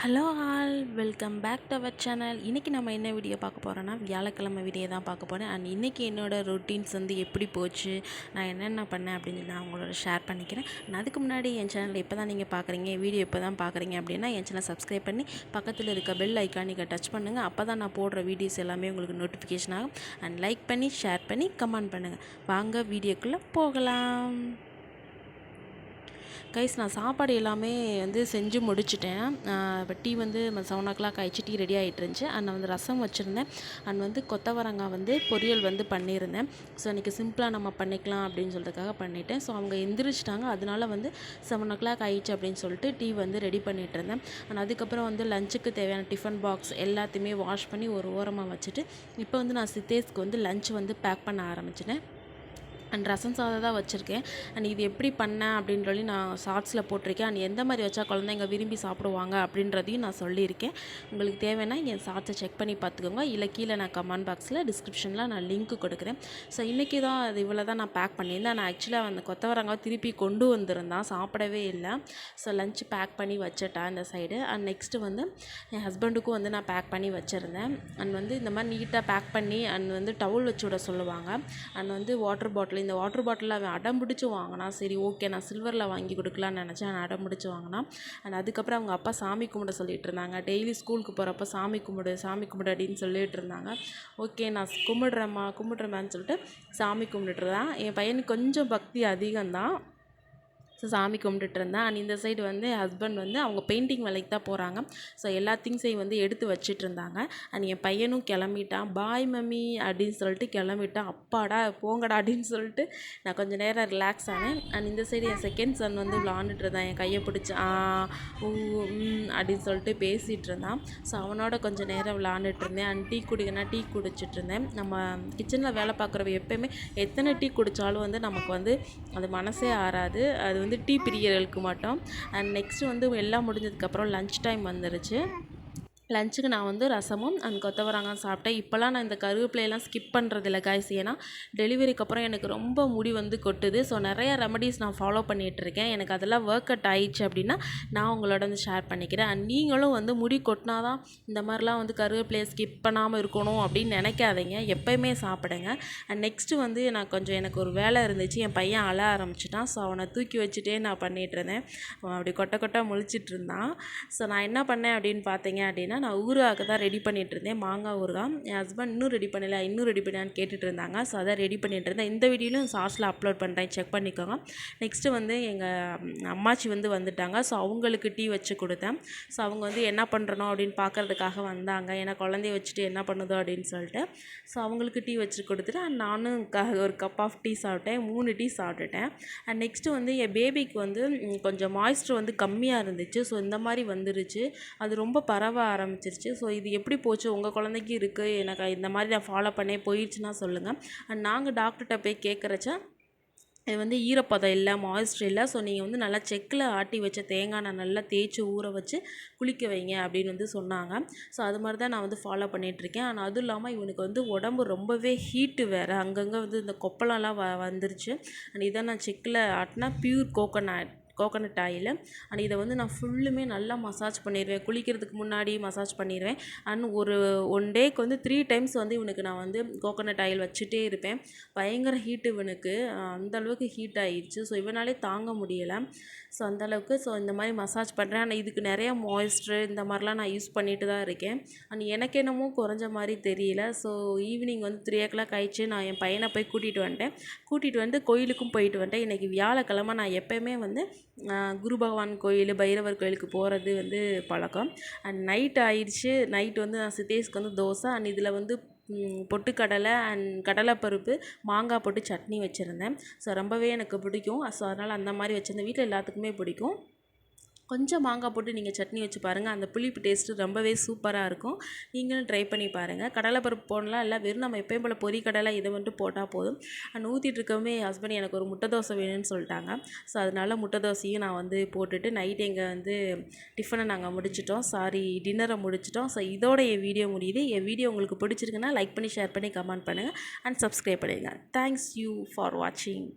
Hello all welcome back to our channel இன்றைக்கி நம்ம என்ன வீடியோ பார்க்க போகிறோன்னா வியாழக்கிழமை வீடியோ தான் பார்க்க போகிறேன் அண்ட் இன்றைக்கி என்னோடய ரொட்டீன்ஸ் வந்து எப்படி போச்சு நான் என்னென்ன பண்ணேன் அப்படின்னு சொல்லி நான் உங்களோட ஷேர் பண்ணிக்கிறேன். நான் அதுக்கு முன்னாடி என் சேனல் இப்போ தான் நீங்கள் பார்க்குறீங்க வீடியோ இப்போ தான் பார்க்குறீங்க அப்படின்னா என் சேனல் சப்ஸ்கிரைப் பண்ணி பக்கத்தில் இருக்க பெல் ஐக்கானிக்கை டச் பண்ணுங்கள் அப்போ தான் நான் போடுற வீடியோஸ் எல்லாமே உங்களுக்கு நோட்டிஃபிகேஷன் ஆகும். அண்ட் லைக் பண்ணி ஷேர் பண்ணி கமெண்ட் பண்ணுங்கள் வாங்க வீடியோக்குள்ளே போகலாம். கைஸ் நான் சாப்பாடு எல்லாமே வந்து செஞ்சு முடிச்சிட்டேன். இப்போ டீ வந்து செவன் ஓ கிளாக் ஆயிடுச்சு டீ ரெடி ஆகிட்டு இருந்துச்சு. அண்ட் வந்து ரசம் வச்சுருந்தேன். அண்ட் வந்து கொத்தவரங்காய் வந்து பொரியல் வந்து பண்ணியிருந்தேன். ஸோ இன்றைக்கி சிம்பிளாக நம்ம பண்ணிக்கலாம் அப்படின்னு சொல்கிறதுக்காக பண்ணிவிட்டேன் ஸோ அவங்க எந்திரிச்சிட்டாங்க. அதனால வந்து செவன் ஓ கிளாக் ஆயிடுச்சு அப்படின்னு சொல்லிட்டு டீ வந்து ரெடி பண்ணிகிட்டு இருந்தேன். அண்ட் அதுக்கப்புறம் வந்து லஞ்சுக்கு தேவையான டிஃபன் பாக்ஸ் எல்லாத்தையுமே வாஷ் பண்ணி ஒரு ஓரமாக வச்சுட்டு இப்போ வந்து நான் சித்தேஸ்க்கு வந்து லஞ்ச் வந்து பேக் பண்ண ஆரம்பிச்சிட்டேன். அண்ட் ரசம் சாதம் தான் வச்சுருக்கேன். அண்ட் இது எப்படி பண்ணேன் அப்படின்னு சொல்லி நான் ஷார்ட்ஸில் போட்டிருக்கேன். அண்ட் எந்த மாதிரி வச்சா குழந்தைங்க விரும்பி சாப்பிடுவாங்க அப்படின்றதையும் நான் சொல்லியிருக்கேன். உங்களுக்கு தேவைன்னா என் ஷார்ட்ஸை செக் பண்ணி பார்த்துக்கோங்க. இல்லை கீழே நான் கமெண்ட் பாக்ஸில் டிஸ்கிரிப்ஷனில் நான் லிங்க் கொடுக்குறேன். ஸோ இன்றைக்கி தான் அது இவ்வளோ தான் நான் பேக் பண்ணியிருந்தேன். நான் ஆக்சுவலாக அந்த கொத்தவரங்காய் திருப்பி கொண்டு வந்திருந்தான். சாப்பிடவே இல்லை. ஸோ லஞ்ச் பேக் பண்ணி வச்சுட்டேன் இந்த சைடு அண்ட் நெக்ஸ்ட்டு வந்து என் ஹஸ்பண்டுக்கும் வந்து நான் பேக் பண்ணி வச்சுருந்தேன். அண்ட் வந்து இந்த மாதிரி நீட்டாக பேக் பண்ணி அண்ட் வந்து டவுல் வச்சு விட சொல்லுவாங்க. அண்ட் வந்து வாட்டர் பாட்டில் பாட்டில் இந்த வாட்டர் பாட்டில் அவன் அடம் பிடிச்சி வாங்கினா சரி ஓகே நான் சில்வரில் வாங்கி கொடுக்கலான்னு நினச்சேன் நான் அடம் பிடிச்சி வாங்கினா அண்ட் அதுக்கப்புறம் அவங்க அப்பா சாமி கும்பிட சொல்லிட்டு இருந்தாங்க. டெய்லி ஸ்கூலுக்கு போகிறப்ப சாமி கும்பிடு சாமி கும்பிடு அப்படின்னு சொல்லிட்டு இருந்தாங்க. ஓகே நான் கும்பிடுறேம்மா கும்பிடுறேம்மான்னு சொல்லிட்டு சாமி கும்பிட்டுருந்தேன் என் பையனுக்கு கொஞ்சம் பக்தி அதிகம்தான். ஸோ சாமி கும்பிட்டுட்டு இருந்தேன் அண்ட் இந்த சைடு வந்து ஹஸ்பண்ட் வந்து அவங்க பெயிண்டிங் வேலைக்கு தான் போகிறாங்க ஸோ எல்லா திங்ஸையும் வந்து எடுத்து வச்சுட்டு இருந்தாங்க. அண்ட் என் பையனும் கிளம்பிட்டான். பாய் மம்மி அப்படின்னு சொல்லிட்டு கிளம்பிட்டான். அப்பாடா போங்கடா அப்படின்னு சொல்லிட்டு நான் கொஞ்சம் நேரம் ரிலாக்ஸ் ஆனேன். அண்ட் இந்த சைடு என் செகண்ட் சன் வந்து விளாண்டுட்டு இருந்தான். என் கையை பிடிச்சி ஆ ஊ அப்படின்னு சொல்லிட்டு பேசிகிட்டு இருந்தான். ஸோ அவனோட கொஞ்சம் நேரம் விளாண்டுட்டு இருந்தேன். அண்ட் டீ குடிக்கனா டீ குடிச்சிட்டு இருந்தேன். நம்ம கிச்சனில் வேலை பார்க்குறவ எப்போயுமே எத்தனை டீ குடித்தாலும் வந்து நமக்கு வந்து அது மனசே ஆறாது. அது வந்து டீ பிரியர்களுக்கு மட்டும். அண்ட் நெக்ஸ்ட்டு வந்து எல்லாம் முடிஞ்சதுக்கப்புறம் லன்ச் டைம் வந்துருச்சு. லஞ்சுக்கு நான் வந்து ரசமும் அண்ட் கொத்தவரங்காய் சாப்பிட்டேன். இப்போல்லாம் நான் இந்த கருவேப்பிலையெல்லாம் ஸ்கிப் பண்ணுறதில்ல காய்ஸ் ஏன்னா டெலிவரிக்கு அப்புறம் எனக்கு ரொம்ப முடி வந்து கொட்டுது. ஸோ நிறையா ரெமடிஸ் நான் ஃபாலோ பண்ணிகிட்ருக்கேன் எனக்கு அதெல்லாம் ஒர்க் அவுட் ஆயிடுச்சு அப்படின்னா நான் உங்களோட வந்து ஷேர் பண்ணிக்கிறேன். அண்ட் நீங்களும் வந்து முடி கொட்டினா தான் இந்த மாதிரிலாம் வந்து கருவேப்பிலையை ஸ்கிப் பண்ணாமல் இருக்கணும் அப்படின்னு நினைக்காதீங்க. எப்போயுமே சாப்பிடுங்க. அண்ட் நெக்ஸ்ட்டு வந்து நான் கொஞ்சம் எனக்கு ஒரு வேலை இருந்துச்சு. என் பையன் அழ ஆரம்பிச்சிட்டான். ஸோ அவனை தூக்கி வச்சுட்டே நான் பண்ணிகிட்ருந்தேன் அவன் அப்படி கொட்டை கொட்டை முழிச்சிட்டு இருந்தான். ஸோ நான் என்ன பண்ணேன் அப்படின்னு பார்த்தீங்க அப்படின்னா நான் ஊறுகாய்க்கு தான் ரெடி பண்ணிகிட்டு இருந்தேன் மாங்காய் ஊறுகாய். என் ஹஸ்பண்ட் இன்னும் ரெடி பண்ணல. இன்னும் ரெடி பண்ணான்னு கேட்டுட்டு இருந்தாங்க ஸோ அதை ரெடி பண்ணிகிட்டு இருந்தேன் இந்த வீடியோலையும் சாஸில் அப்லோட் பண்ணுறேன் செக் பண்ணிக்கோங்க. நெக்ஸ்ட்டு வந்து எங்கள் அம்மாச்சி வந்து வந்துட்டாங்க. ஸோ அவங்களுக்கு டீ வச்சு கொடுத்தேன். ஸோ அவங்க வந்து என்ன பண்ணுறணும் அப்படின்னு பார்க்குறதுக்காக வந்தாங்க. ஏன்னா குழந்தைய வச்சுட்டு என்ன பண்ணுதோ அப்படின்னு சொல்லிட்டு. ஸோ அவங்களுக்கு டீ வச்சு கொடுத்துட்டு நானும் க ஒரு கப் ஆஃப் டீ சாப்பிட்டேன். மூணு டீ சாப்பிட்டுட்டேன். அண்ட் நெக்ஸ்ட்டு வந்து என் பேபிக்கு வந்து கொஞ்சம் மாய்ஸ்டர் வந்து கம்மியாக இருந்துச்சு. ஸோ இந்த மாதிரி வந்துருச்சு. அது ரொம்ப பரவ ஆரம்பிச்சு ஆரம்பிச்சிருச்சு. ஸோ இது எப்படி போச்சு? உங்கள் குழந்தைக்கு இருக்குது எனக்கு இந்த மாதிரி நான் ஃபாலோ பண்ணே போயிடுச்சுன்னா சொல்லுங்கள் அண்ட் நாங்கள் டாக்டர்கிட்ட போய் கேட்குறச்ச இது வந்து ஈரப்பதம் இல்லை மாய்ஸ்டர் இல்லை. ஸோ நீங்கள் வந்து நல்லா செக்கில் ஆட்டி வச்ச தேங்காய் நான் நல்லா தேய்ச்சி ஊற வச்சு குளிக்க வைங்க அப்படின்னு வந்து சொன்னாங்க. ஸோ அது மாதிரி தான் நான் வந்து ஃபாலோ பண்ணிகிட்ருக்கேன் ஆனால் அதுவும் இல்லாமல் இவனுக்கு வந்து உடம்பு ரொம்பவே ஹீட்டு வேறு. அங்கங்கே வந்து இந்த கொப்பளம்லாம் வ வந்துருச்சு. அண்ட் இதை நான் செக்கில் ஆட்டினா pure coconut coconut oil and இதை வந்து நான் ஃபுல்லுமே நல்லா மசாஜ் பண்ணிடுவேன் குளிக்கிறதுக்கு முன்னாடி மசாஜ் பண்ணிடுவேன் அண்ட் ஒரு ஒன் டேக்கு வந்து த்ரீ டைம்ஸ் வந்து இவனுக்கு நான் வந்து கோகனட் ஆயில் வச்சுட்டே இருப்பேன். பயங்கர ஹீட்டு இவனுக்கு. அந்தளவுக்கு ஹீட் ஆகிடுச்சு ஸோ இவனாலே தாங்க முடியலை. ஸோ அந்தளவுக்கு ஸோ இந்த மாதிரி மசாஜ் பண்ணுறேன் ஆனால் இதுக்கு நிறையா மாய்ஸ்டர் இந்த மாதிரிலாம் நான் யூஸ் பண்ணிட்டு தான் இருக்கேன். அண்ட் எனக்கு என்னமோ குறைஞ்ச மாதிரி தெரியல. ஸோ ஈவினிங் வந்து த்ரீ ஓ கிளாக் ஆயிடுச்சு. நான் என் பையனை போய் கூட்டிகிட்டு வந்துட்டேன். கூட்டிகிட்டு வந்து கோயிலுக்கும் போயிட்டு வந்துட்டேன். இன்றைக்கி வியாழக்கிழமை நான் எப்போயுமே வந்து குரு பகவான் கோயில் பைரவர் கோயிலுக்கு போகிறது வந்து பழக்கம். அண்ட் நைட் ஆயிடுச்சு. நைட் வந்து நான் சித்தேஷ்க்கு வந்து தோசை அண்ட் இதில் வந்து பொட்டுக்கடலை அண்ட் கடலைப்பருப்பு மாங்காய் போட்டு சட்னி வச்சுருந்தேன். ஸோ ரொம்பவே எனக்கு பிடிக்கும். ஸோ அதனால் அந்த மாதிரி வச்சுருந்தேன். வீட்டில் எல்லாத்துக்குமே பிடிக்கும். கொஞ்சம் மாங்காய் போட்டு நீங்கள் சட்னி வச்சு பாருங்கள் அந்த புளிப்பு டேஸ்ட்டு ரொம்பவே சூப்பராக இருக்கும். நீங்களும் ட்ரை பண்ணி பாருங்கள் கடலைப்பருப்பு போடலாம். இல்லை வெறும் நம்ம எப்பயும் போல் பொரி கடலை இதை வந்துட்டு போட்டால் போதும். அண்ட் ஊற்றிட்டு இருக்கவே ஹஸ்பண்ட் எனக்கு ஒரு முட்டை தோசை வேணும்னு சொல்லிட்டாங்க. ஸோ அதனால முட்டை தோசையும் நான் வந்து போட்டுட்டு நைட் எங்கே வந்து டிஃபனை நாங்கள் முடிச்சிட்டோம். சாரி டின்னரை முடிச்சிட்டோம். ஸோ இதோட என் வீடியோ முடியுது. என் வீடியோ உங்களுக்கு பிடிச்சிருக்குன்னா லைக் பண்ணி ஷேர் பண்ணி கமெண்ட் பண்ணுங்கள் அண்ட் சப்ஸ்கிரைப் பண்ணிடுங்க. தேங்க்ஸ் யூ ஃபார் வாட்சிங்